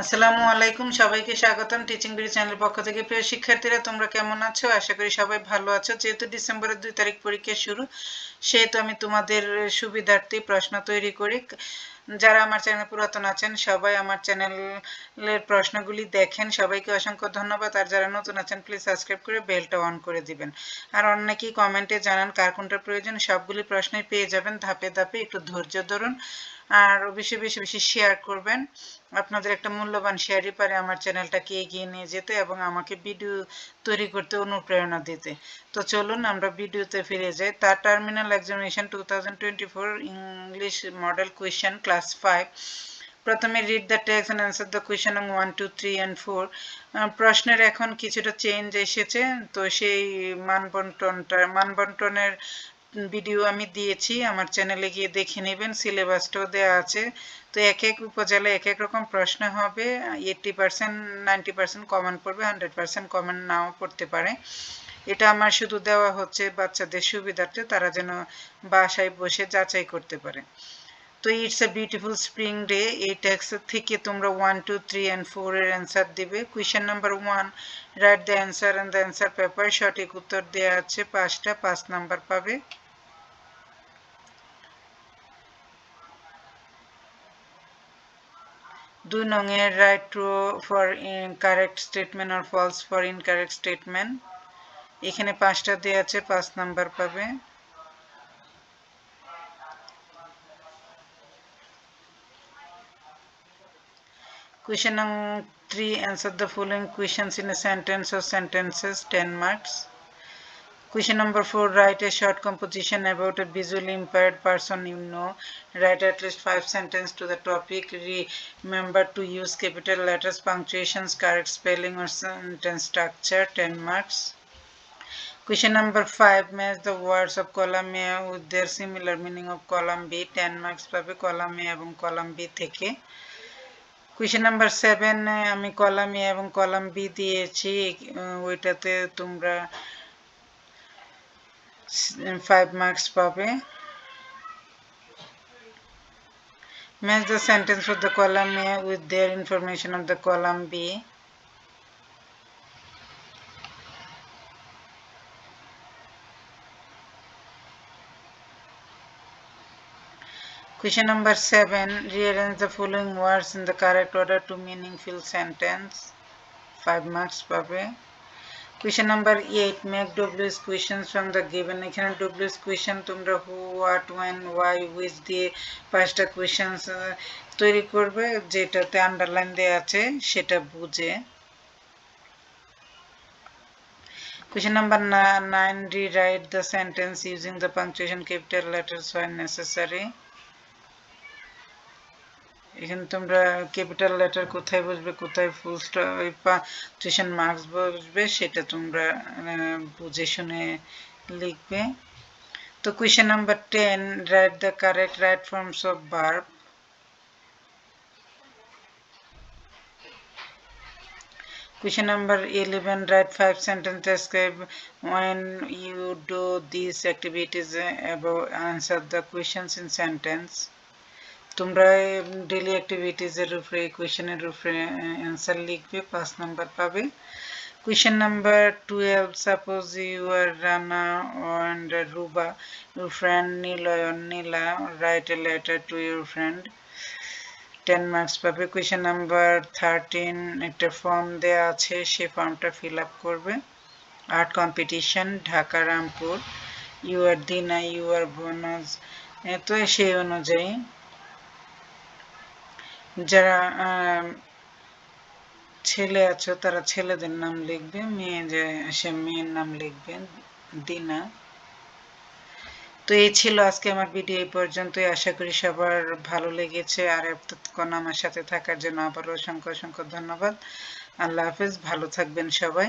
আসসালামু আলাইকুম, সবাইকে স্বাগতম টিচিং বিডি চ্যানেলের পক্ষ থেকে। প্রিয় শিক্ষার্থীরা, তোমরা কেমন আছো? আশা করি সবাই ভালো আছো। যেহেতু ডিসেম্বরের দুই তারিখ পরীক্ষা শুরু, সেহেতু আমি তোমাদের সুবিধার্থে প্রশ্ন তৈরি করি। যারা আমার চ্যানেল পুরাতন আছেন, সবাই আমার চ্যানেলের প্রশ্নগুলি দেখেন। সবাইকে অসংখ্য ধন্যবাদ। আর যারা নতুন আছেন প্লিজ সাবস্ক্রাইব করে বেলটা অন করে দিবেন। আর অনেকেই কমেন্টে জানান, কার কোনটা প্রয়োজন, সবগুলি প্রশ্নই পেয়ে যাবেন। ধাপে ধাপে একটু ধৈর্য ধরুন। আর বেশি বেশি বেশি শেয়ার করবেন। আপনাদের একটা মূল্যবান শেয়ারই পারে আমার চ্যানেলটাকে এগিয়ে নিয়ে যেতে এবং আমাকে ভিডিও তৈরি করতে অনুপ্রেরণা দিতে। তো চলুন আমরা ভিডিওতে ফিরে যাই। তার terminal examination two English model question class five প্রথমে read the text and answer the question নং one two three and four প্রশ্নের এখন কিছুটা চেঞ্জ এসেছে। তো সেই মানবন্টনটা, মানবন্টনের ভিডিও আমি দিয়েছি, আমার চ্যানেলে গিয়ে দেখে নেবেন, সিলেবাসটাও দেওয়া আছে। তো এক এক উপজেলায় এক এক রকম প্রশ্ন হবে eighty percent ninety percent common পড়বে হান্ড্রেড পার্সেন্ট কমন নাও পড়তে পারে। এটা আমার শুধু দেওয়া হচ্ছে বাচ্চাদের সুবিধার্থে, তারা যেন বাসায় বসে যাচাই করতে পারে। তো it's a beautiful spring day এই টেক্সট থেকে তোমরা one two three and four এর অ্যান্সার দিবে। Question number one write the answer and the answer paper সঠিক উত্তর দেওয়া আছে, পাঁচটা, পাঁচ নাম্বার পাবে। দুই নংয়ের write true for correct statement R false for incorrect statement এখানে পাঁচটা দেওয়া আছে পাঁচ নাম্বার পাবে number 3 answer the following questions in a sentence or sentences 10 marks. Question number 4 write a short composition about a visually impaired person you know. Write at least 5 sentences to the topic. Remember to use capital letters, punctuations, correct spelling or sentence structure 10 marks. Question number 5 match the words of column A with their similar meaning of column B 10 marks পাবে column A এবং column B থেকে question number seven আমি column A এবং column B দিয়েছি ওইটাতে তোমরা 5 marks পাবে match the sentence for the column A with their information of the column B Question number 7. Rearrange the following words in the correct order to meaningful sentence. 5 marks per Question number 8. Make WS questions from the given. এখানে WS question তোমরা who, what, when, why, which দিয়ে পাঁচটা questions তৈরি করবে যেটাতে underline দেওয়া আছে সেটা বুঝে Question number 9. Rewrite the sentence using the punctuation capital letters when necessary. এখানে তোমরা ক্যাপিটাল লেটার কোথায় বসবে কোথায় ফুল পাংচুয়েশন মার্কস বসবে সেটা তোমরা বুঝে শুনে লিখবে তো question number ten write the correct right forms of verb Question number 11 write five sentences describe when you do these activities above answer the questions in sentence তোমরা ডেইলি অ্যাক্টিভিটিজের উপরে কোয়েশনের উপরে অ্যান্সার লিখবে, পাঁচ নাম্বার পাবে। Question number twelve suppose you are Rana and Ruba your friend নীলয়ন Nila write a letter to your friend ten marks পাবে। Question number thirteen একটা ফর্ম দেওয়া আছে, সে ফর্মটা ফিল আপ করবে। Art competition Dhaka Rampur you are Dina you are bonus এত সেই অনুযায়ী যারা ছেলে আছো তারা ছেলেদের নাম লিখবে, মেয়ে যে সে মেয়ের নাম লিখবে, দিনা। তো এই ছিল আজকে আমার ভিডিও এই পর্যন্তই। আশা করি সবার ভালো লেগেছে। আর এতক্ষণ আমার সাথে থাকার জন্য আবারও অসংখ্য অসংখ্য ধন্যবাদ। আল্লাহ হাফেজ, ভালো থাকবেন সবাই।